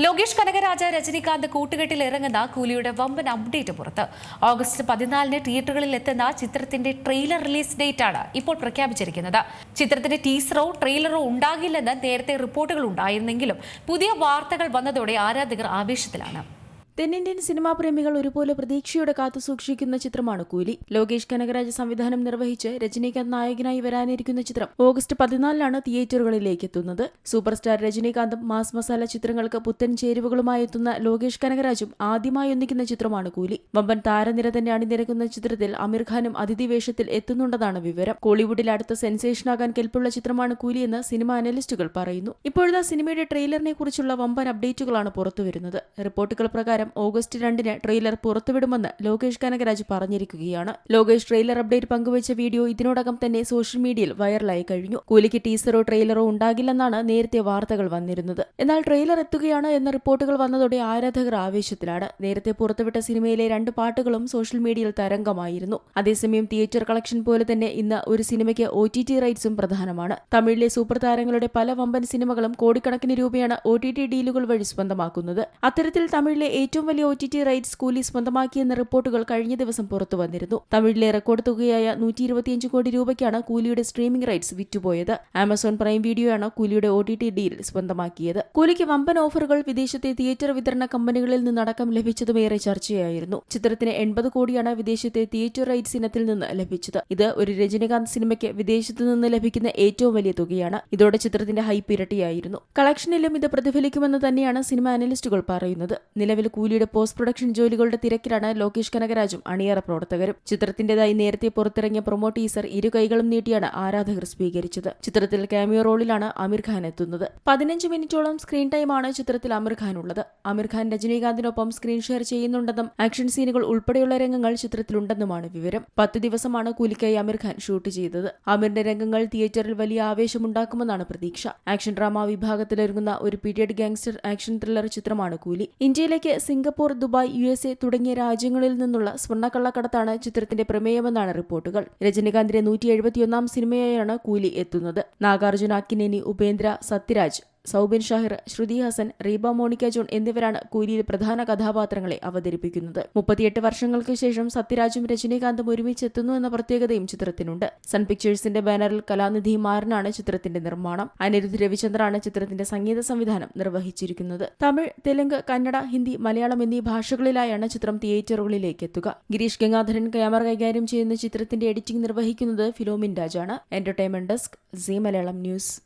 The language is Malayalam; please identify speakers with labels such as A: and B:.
A: ലോകേഷ് കനകരാജ രജനികാന്ത് കൂട്ടുകെട്ടിൽ ഇറങ്ങുന്ന കൂലിയുടെ വമ്പൻ അപ്ഡേറ്റ് പുറത്ത്. ഓഗസ്റ്റ് പതിനാലിന് തിയേറ്ററുകളിൽ എത്തുന്ന ചിത്രത്തിന്റെ ട്രെയിലർ റിലീസ് ഡേറ്റ് ആണ് ഇപ്പോൾ പ്രഖ്യാപിച്ചിരിക്കുന്നത്. ചിത്രത്തിന്റെ ടീസറോ ട്രെയിലറോ ഉണ്ടാകില്ലെന്ന് നേരത്തെ റിപ്പോർട്ടുകൾ ഉണ്ടായിരുന്നെങ്കിലും പുതിയ വാർത്തകൾ വന്നതോടെ ആരാധകർ ആവേശത്തിലാണ്.
B: തെന്നിന്ത്യൻ സിനിമാ പ്രേമികൾ ഒരുപോലെ പ്രതീക്ഷയോടെ കാത്തുസൂക്ഷിക്കുന്ന ചിത്രമാണ് കൂലി. ലോകേഷ് കനകരാജ് സംവിധാനം നിർവഹിച്ച് രജനീകാന്ത് നായകനായി വരാനിരിക്കുന്ന ചിത്രം ഓഗസ്റ്റ് പതിനാലിനാണ് തിയേറ്ററുകളിലേക്ക് എത്തുന്നത്. സൂപ്പർ സ്റ്റാർ രജനീകാന്തും മാസ് മസാല ചിത്രങ്ങൾക്ക് പുത്തൻ ചേരുവകളുമായി എത്തുന്ന ലോകേഷ് കനകരാജും ആദ്യമായി ഒന്നിക്കുന്ന ചിത്രമാണ് കൂലി. വമ്പൻ താരനിര തന്നെ അണിനിരക്കുന്ന ചിത്രത്തിൽ അമീർ ഖാനും അതിഥി വേഷത്തിൽ എത്തുന്നുണ്ടെന്നാണ് വിവരം. കോളിവുഡിൽ അടുത്ത സെൻസേഷനാകാൻ കെൽപ്പുള്ള ചിത്രമാണ് കൂലി എന്ന് സിനിമ അനലിസ്റ്റുകൾ പറയുന്നു. ഇപ്പോഴത്തെ സിനിമയുടെ ട്രെയിലറിനെ കുറിച്ചുള്ള വമ്പൻ അപ്ഡേറ്റുകളാണ് പുറത്തുവരുന്നത്. റിപ്പോർട്ടുകൾ പ്രകാരം ഓഗസ്റ്റ് രണ്ടിന് ട്രെയിലർ പുറത്തുവിടുമെന്ന് ലോകേഷ് കനകരാജ് പറഞ്ഞിരിക്കുകയാണ്. ലോകേഷ് ട്രെയിലർ അപ്ഡേറ്റ് പങ്കുവച്ച വീഡിയോ ഇതിനോടകം തന്നെ സോഷ്യൽ മീഡിയയിൽ വൈറലായി കഴിഞ്ഞു. കൂലിക്ക് ടീസറോ ട്രെയിലറോ ഉണ്ടാകില്ലെന്നാണ് നേരത്തെ വാർത്തകൾ വന്നിരുന്നത്. എന്നാൽ ട്രെയിലർ എത്തുകയാണ് എന്ന റിപ്പോർട്ടുകൾ വന്നതോടെ ആരാധകർ ആവേശത്തിലാണ്. നേരത്തെ പുറത്തുവിട്ട സിനിമയിലെ രണ്ട് പാട്ടുകളും സോഷ്യൽ മീഡിയയിൽ തരംഗമായിരുന്നു. അതേസമയം തിയേറ്റർ കളക്ഷൻ പോലെ തന്നെ ഇന്ന് ഒരു സിനിമയ്ക്ക് ഒ ടി ടി റൈറ്റ്സും പ്രധാനമാണ്. തമിഴിലെ സൂപ്പർ താരങ്ങളുടെ പല വമ്പൻ സിനിമകളും കോടിക്കണക്കിന് രൂപയാണ് ഒ ടി ഡീലുകൾ വഴി സ്വന്തമാക്കുന്നത്. അത്തരത്തിൽ തമിഴിലെ ഏറ്റവും വലിയ ഒ ടി ടി റൈറ്റ്സ് കൂലി സ്വന്തമാക്കിയെന്ന റിപ്പോർട്ടുകൾ കഴിഞ്ഞ ദിവസം പുറത്തു വന്നിരുന്നു. തമിഴിലെ റെക്കോർഡ് തുകയായ നൂറ്റി ഇരുപത്തിയഞ്ച് കോടി രൂപയ്ക്കാണ് കൂലിയുടെ സ്ട്രീമിംഗ് റൈറ്റ്സ് വിറ്റുപോയത്. ആമസോൺ പ്രൈം വീഡിയോയാണ് കൂലിയുടെ ഒ ടി ടി ഡീൽ സ്വന്തമാക്കിയത്. കൂലിക്ക് വമ്പൻ ഓഫറുകൾ വിദേശത്തെ തിയേറ്റർ വിതരണ കമ്പനികളിൽ നിന്നടക്കം ലഭിച്ചതും ഏറെ ചർച്ചയായിരുന്നു. ചിത്രത്തിന് എൺപത് കോടിയാണ് വിദേശത്തെ തിയേറ്റർ റൈറ്റ്സ് ഇനത്തിൽ നിന്ന് ലഭിച്ചത്. ഇത് ഒരു രജനീകാന്ത് സിനിമയ്ക്ക് വിദേശത്തു നിന്ന് ലഭിക്കുന്ന ഏറ്റവും വലിയ തുകയാണ്. ഇതോടെ ചിത്രത്തിന്റെ ഹൈപ്പ് ഇരട്ടിയായിരുന്നു. കളക്ഷനിലും ഇത് പ്രതിഫലിക്കുമെന്ന് തന്നെയാണ് സിനിമ അനലിസ്റ്റുകൾ പറയുന്നത്. നിലവിൽ കൂലിയുടെ പോസ്റ്റ് പ്രൊഡക്ഷൻ ജോലികളുടെ തിരക്കിലാണ് ലോകേഷ് കനകരാജും അണിയറ പ്രവർത്തകരും. ചിത്രത്തിന്റേതായി നേരത്തെ പുറത്തിറങ്ങിയ പ്രൊമോ ടീസർ ഇരു കൈകളും നീട്ടിയാണ് ആരാധകർ സ്വീകരിച്ചത്. ചിത്രത്തിൽ കാമിയോ റോളിലാണ് അമീർ ഖാൻ എത്തുന്നത്. പതിനഞ്ച് മിനിറ്റോളം സ്ക്രീൻ ടൈമാണ് ചിത്രത്തിൽ അമീർ ഖാൻ ഉള്ളത്. അമീർ ഖാൻ രജനീകാന്തിനൊപ്പം സ്ക്രീൻ ഷെയർ ചെയ്യുന്നുണ്ടെന്നും ആക്ഷൻ സീനുകൾ ഉൾപ്പെടെയുള്ള രംഗങ്ങൾ ചിത്രത്തിലുണ്ടെന്നുമാണ് വിവരം. പത്ത് ദിവസമാണ് കൂലിക്കായി അമീർ ഖാൻ ഷൂട്ട് ചെയ്തത്. അമീറിന്റെ രംഗങ്ങൾ തിയേറ്ററിൽ വലിയ ആവേശമുണ്ടാക്കുമെന്നാണ് പ്രതീക്ഷ. ആക്ഷൻ ഡ്രാമ വിഭാഗത്തിലൊരുങ്ങുന്ന ഒരു പീരിയഡ് ഗാങ്സ്റ്റർ ആക്ഷൻ ത്രില്ലർ ചിത്രമാണ് കൂലി. ഇന്ത്യയിലേക്ക് Singapore Dubai U S A തുടങ്ങിയ രാജ്യങ്ങളിൽ നിന്നുള്ള സ്വർണക്കള്ളക്കടത്താണ് ചിത്രത്തിന്റെ പ്രമേയമെന്നാണ് റിപ്പോർട്ടുകൾ. രജനീകാന്തിന്റെ നൂറ്റി എഴുപത്തിയൊന്നാം സിനിമയായാണ് കൂലി എത്തുന്നത്. നാഗാർജുന അക്കിനേനി ഉപേന്ദ്ര സത്യരാജ് സൗബിൻ ഷാഹിർ ശ്രുതി ഹസൻ റീബ മോണിക്ക ജോൺ എന്നിവരാണ് കൂലിയിൽ പ്രധാന കഥാപാത്രങ്ങളെ അവതരിപ്പിക്കുന്നത്. മുപ്പത്തിയെട്ട് വർഷങ്ങൾക്ക് ശേഷം സത്യരാജും രജനീകാന്തും ഒരുമിച്ചെത്തുന്നു എന്ന പ്രത്യേകതയും ചിത്രത്തിനുണ്ട്. സൺ പിക്ചേഴ്സിന്റെ ബാനറിൽ കലാനിധി മാരനാണ് ചിത്രത്തിന്റെ നിർമ്മാണം. അനിരുദ്ധ് രവിചന്ദ്രാണ് ചിത്രത്തിന്റെ സംഗീത സംവിധാനം നിർവഹിച്ചിരിക്കുന്നത്. തമിഴ് തെലുങ്ക് കന്നഡ ഹിന്ദി മലയാളം എന്നീ ഭാഷകളിലായാണ് ചിത്രം തിയേറ്ററുകളിലേക്ക് എത്തുക. ഗിരീഷ് ഗംഗാധരൻ ക്യാമറ കൈകാര്യം ചെയ്യുന്ന ചിത്രത്തിന്റെ എഡിറ്റിംഗ് നിർവഹിക്കുന്നത് Philomin രാജാണ്. Entertainment desk Zee Malayalam news.